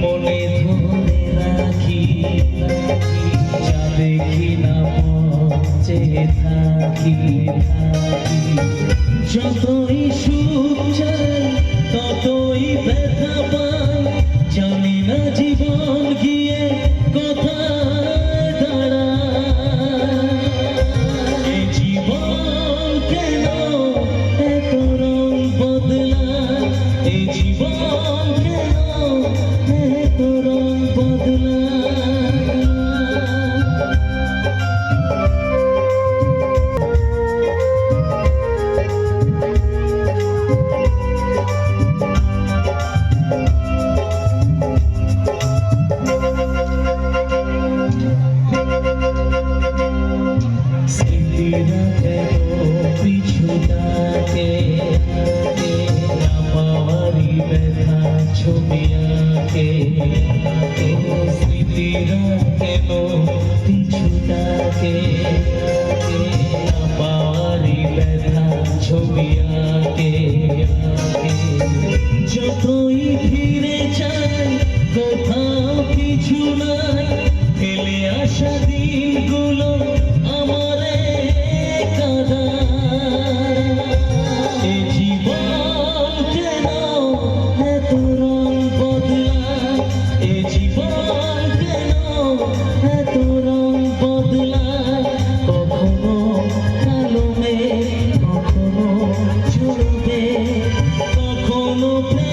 মনে ধরে রাখি যা দেখি না পচে থাকি থাকি। যতই you. Europe.